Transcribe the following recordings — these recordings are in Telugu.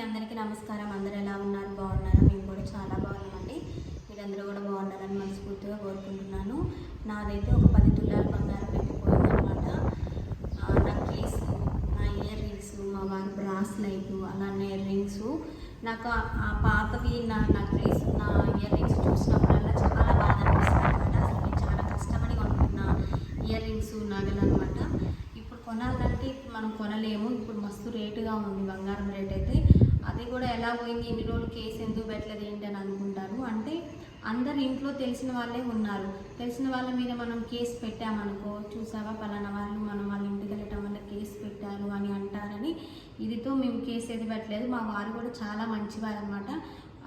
అందరికీ నమస్కారం. అందరూ ఎలా ఉన్నారు? బాగున్నారా? మేము కూడా చాలా బాగున్నామండి. మీరందరూ కూడా బాగుండాలని మనస్ఫూర్తిగా కోరుకుంటున్నాను. నాదైతే ఒక పది తులాల బంగారం అయితే అనమాట నా కేసు నా ఇయర్ రింగ్స్ మా వారి బ్రాస్లైట్ అలానే రింగ్స్ నాకు ఆ- పాతవి నా నక్లీస్ నా ఇయర్ రింగ్స్ చూసినప్పుడల్లా చాలా బాధ అనిపిస్తుంది అనమాట. అసలు నేను చాలా కష్టపడి కొనుక్కున్న ఇయర్ రింగ్స్ నగలు అనమాట. ఇప్పుడు కొనాలంటే ఇప్పుడు మనం కొనలేము. ఇప్పుడు మస్తు రేటుగా ఉంది బంగారం రేట్ అయితే. పోయింది ఇన్ని రోజులు కేసు ఎందుకు పెట్టలేదు ఏంటి అని అనుకుంటారు. అంటే అందరు ఇంట్లో తెలిసిన వాళ్ళే ఉన్నారు. తెలిసిన వాళ్ళ మీద మనం కేసు పెట్టామనుకో చూసావా పలానా వాళ్ళు మనం వాళ్ళ ఇంటికి వెళ్ళటం వల్ల కేసు పెట్టారు అని అంటారని ఇదితో మేము కేసు ఏది పెట్టలేదు. మా వారు కూడా చాలా మంచివారు అనమాట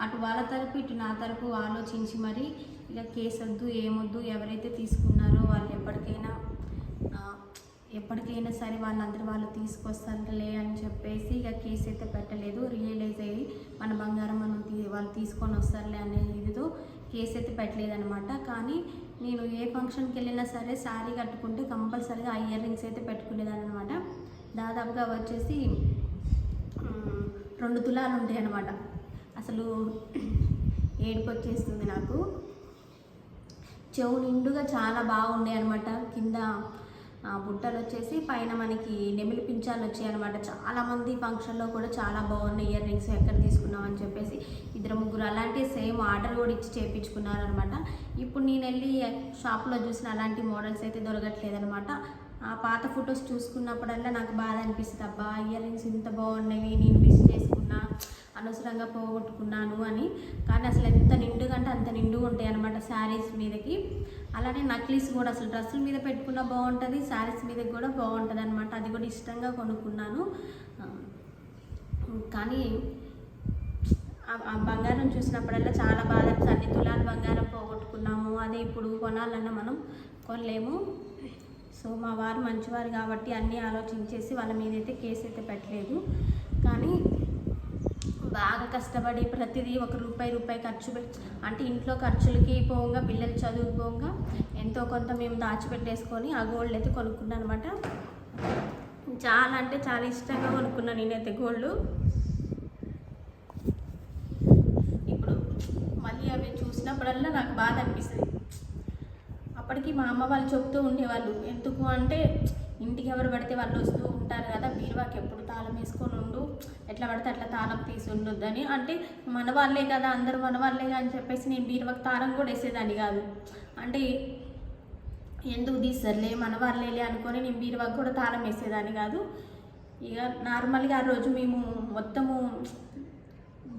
అటు వాళ్ళ తరపు ఇటు నా తరపు ఆలోచించి మరి ఇక కేసు వద్దు ఏమొద్దు ఎవరైతే తీసుకున్నారో వాళ్ళు ఎప్పటికైనా ఎప్పటికైనా సరే వాళ్ళందరూ వాళ్ళు తీసుకొస్తారులే అని చెప్పేసి ఇక కేసు అయితే పెట్టలేదు. రియలైజ్ అయ్యి మన బంగారం మనం తీ వాళ్ళు తీసుకొని వస్తారులే అనే ఇదితో కేసు అయితే పెట్టలేదనమాట కానీ నేను ఏ ఫంక్షన్కి వెళ్ళినా సరే శారీ కట్టుకుంటే కంపల్సరీగా ఆ ఇయర్ రింగ్స్ అయితే పెట్టుకునేదాన్ని దాదాపుగా వచ్చేసి రెండు తులాలు ఉంటాయి అనమాట అసలు ఏడుపు వచ్చేస్తుంది నాకు. చెవు నిండుగా చాలా బాగుండే అనమాట కింద బుట్టలు వచ్చేసి పైన మనకి నెమిలి పింఛాలు వచ్చాయి అనమాట చాలామంది ఫంక్షన్లో కూడా చాలా బాగున్నాయి ఇయర్ రింగ్స్ ఎక్కడ తీసుకున్నాం అని చెప్పేసి ఇద్దరు ముగ్గురు అలాంటి సేమ్ ఆర్డర్ కూడా ఇచ్చి చేయించుకున్నారనమాట ఇప్పుడు నేను వెళ్ళి షాప్లో చూసిన అలాంటి మోడల్స్ అయితే దొరకట్లేదు అనమాట ఆ పాత ఫొటోస్ చూసుకున్నప్పుడల్లా నాకు బాధ అనిపిస్తుంది. అబ్బా ఇయర్ రింగ్స్ ఇంత బాగున్నవి నేను మిస్ చేసుకున్నా అనవసరంగా పోగొట్టుకున్నాను అని. కానీ అసలు ఎంత నిండుగా అంటే అంత నిండుగా ఉంటాయి అనమాట శారీస్ మీదకి. అలానే నక్లీస్ కూడా అసలు డ్రెస్సుల మీద పెట్టుకున్నా బాగుంటుంది శారీస్ మీద కూడా బాగుంటుంది అనమాట అది కూడా ఇష్టంగా కొనుక్కున్నాను. కానీ ఆ- బంగారం చూసినప్పుడల్లా చాలా బాధ అనిపిస్తుంది. అన్ని తులాలు బంగారం పోగొట్టుకున్నాము అదే ఇప్పుడు కొనాలన్నా మనం కొనలేము. సో మా వారు మంచివారు కాబట్టి అన్నీ ఆలోచించేసి వాళ్ళ మీద అయితే కేసు అయితే పెట్టలేదు. కానీ బాగా కష్టపడి ప్రతిదీ ఒక రూపాయి రూపాయి ఖర్చు పెట్టి అంటే ఇంట్లో ఖర్చులకి పోగా పిల్లలు చదువు పోగా ఎంతో కొంత మేము దాచిపెట్టేసుకొని ఆ గోల్డ్ అయితే కొనుక్కున్నాను అనమాట చాలా అంటే చాలా ఇష్టంగా కొనుక్కున్నాను నేనైతే గోల్డ్ ఇప్పుడు మళ్ళీ అవి చూసినప్పుడల్లా నాకు బాధ అనిపిస్తుంది. అప్పటికి మా అమ్మ వాళ్ళు చెప్తూ ఉండేవాళ్ళు. ఎందుకు అంటే ఇంటికి ఎవరు పడితే వాళ్ళు వస్తూ ఉంటారు కదా బీరువాకి ఎప్పుడు తాళం వేసుకొని ఉండు ఎట్లా పడితే అట్లా తాళం తీసి ఉండొద్దని. అంటే మన వాళ్ళే కదా అందరూ మన వాళ్ళే అని చెప్పేసి నేను బీరువాకి తాళం కూడా వేసేదాన్ని కాదు. అంటే ఎందుకు తీస్తారులే మన వాళ్ళేలే అనుకొని నేను బీరువాకి కూడా తాళం వేసేదాన్ని కాదు. ఇక నార్మల్గా ఆ రోజు మేము మొత్తము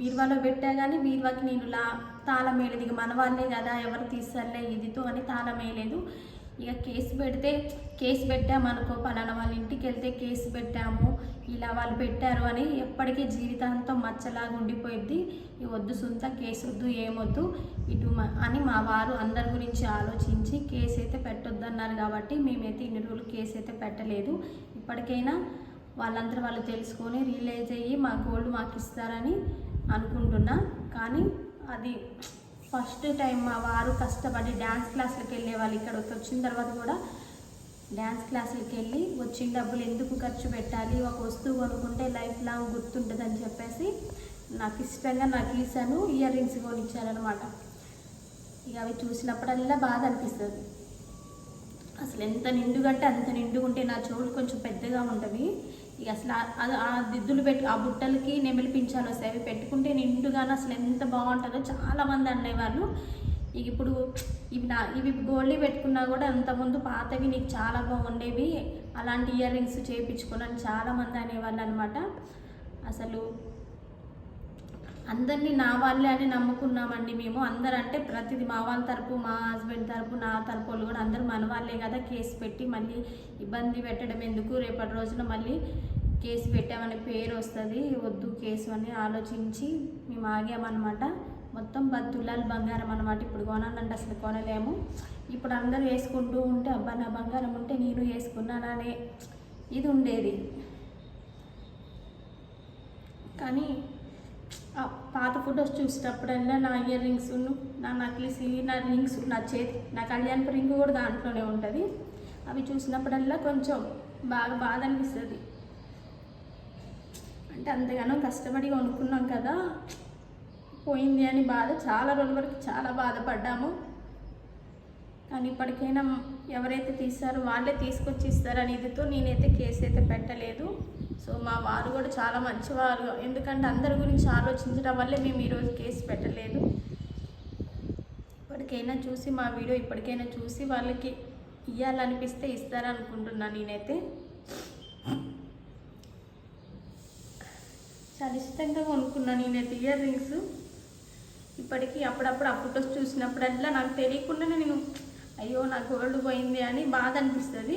బీరువాలో పెట్టా కానీ బీరువాకి నేను లా తాళం వేయలేదు. ఇక మన వాళ్ళే కదా ఎవరు తీస్తారులే ఇదితో అని తాళం వేయలేదు. ఇక కేసు పెడితే కేసు పెట్టామనుకో పలానా వాళ్ళ ఇంటికి వెళ్తే కేసు పెట్టాము ఇలా వాళ్ళు పెట్టారు అని ఎప్పటికీ జీవితాంతం మచ్చలాగా ఉండిపోయింది ఈ వద్దు సొంత కేసు వద్దు ఏమొద్దు ఇటు అని మా వారు అందరి గురించి ఆలోచించి కేసు అయితే పెట్టొద్దు అన్నారు కాబట్టి మేమైతే ఇన్ని రోజులు కేసు అయితే పెట్టలేదు. ఇప్పటికైనా వాళ్ళందరూ వాళ్ళు తెలుసుకొని రియలైజ్ అయ్యి మా గోల్డ్ మాకు ఇస్తారని అనుకుంటున్నా. కానీ అది ఫస్ట్ టైం మా వారు కష్టపడి డ్యాన్స్ క్లాసులకు వెళ్ళే వాళ్ళు వచ్చిన తర్వాత కూడా డ్యాన్స్ క్లాసులకు వెళ్ళి వచ్చిన డబ్బులు ఎందుకు ఖర్చు పెట్టాలి? ఒక వస్తువు కొనుక్కుంటే లైఫ్ లాంగ్ గుర్తుంటుందని చెప్పేసి నాకు ఇష్టంగా నాకు ఈసాను ఇయర్ రింగ్స్ కొనిచ్చారనమాట ఇక అవి చూసినప్పుడల్లా బాధ అనిపిస్తుంది. అసలు ఎంత నిండుగంటే అంత నిండుగుంటే నా చెవులు కొంచెం పెద్దగా ఉంటుంది ఇక అసలు ఆ- దిద్దులు పెట్టి ఆ బుట్టలకి నెమిలి పింఛాలు వస్తాయి. అవి పెట్టుకుంటే నిండుగానే అసలు ఎంత బాగుంటుందో చాలామంది అనేవాళ్ళు. ఇక ఇప్పుడు ఇవి నా ఇవి గోల్డ్ పెట్టుకున్నా కూడా అంతకుముందు పాతవి నీకు చాలా బాగుండేవి. అలాంటి ఇయర్ రింగ్స్ చేయించుకున్నాను చాలామంది అనేవాళ్ళు అనమాట అసలు అందరినీ నా వాళ్ళే అని నమ్ముకున్నామండి మేము. అందరూ అంటే ప్రతిదీ మా వాళ్ళ తరపు మా హస్బెండ్ తరపు నా తరపు వాళ్ళు కూడా అందరూ మన వాళ్ళే కదా కేసు పెట్టి మళ్ళీ ఇబ్బంది పెట్టడం ఎందుకు? రేపటి రోజున మళ్ళీ కేసు పెట్టామనే పేరు వస్తుంది. వద్దు కేసు అని ఆలోచించి మేము ఆగామన్నమాట. మొత్తం పది తులాలు బంగారం అనమాట ఇప్పుడు కొనాలంటే అసలు కొనలేము. ఇప్పుడు అందరూ వేసుకుంటూ ఉంటే అబ్బా నా బంగారం ఉంటే నేను వేసుకున్నాననే ఇది ఉండేది. కానీ పాత ఫొటోస్ చూసేటప్పుడల్లా నా ఇయర్ రింగ్స్ నా నక్లీస్ నా రింగ్స్ నా చేతి నా కళ్యాణపు రింగ్ కూడా దాంట్లోనే ఉంటుంది. అవి చూసినప్పుడల్లా కొంచెం బాగా బాధ అనిపిస్తుంది. అంటే అంతగానో కష్టపడి కొనుక్కున్నాం కదా పోయింది అని బాధ చాలా రోజుల వరకు చాలా బాధపడ్డాము. కానీ ఇప్పటికైనా ఎవరైతే తీస్తారో వాళ్ళే తీసుకొచ్చి ఇస్తారని ఇదితో నేనైతే కేసు అయితే పెట్టలేదు. సో మా వారు కూడా చాలా మంచివారు. ఎందుకంటే అందరి గురించి ఆలోచించడం వల్లే మేము ఈరోజు కేసు పెట్టలేదు. ఇప్పటికైనా చూసి మా వీడియో ఇప్పటికైనా చూసి వాళ్ళకి ఇవ్వాలనిపిస్తే ఇస్తారనుకుంటున్నాను నేనైతే. చాలా ఇష్టంగా కొనుక్కున్నాను నేనైతే ఇయర్ రింగ్స్. ఇప్పటికీ అప్పుడప్పుడు ఆ ఫొటోస్ చూసినప్పుడల్లా నాకు తెలియకుండానే నేను అయ్యో నా గోల్డ్ పోయింది అని బాధ అనిపిస్తుంది.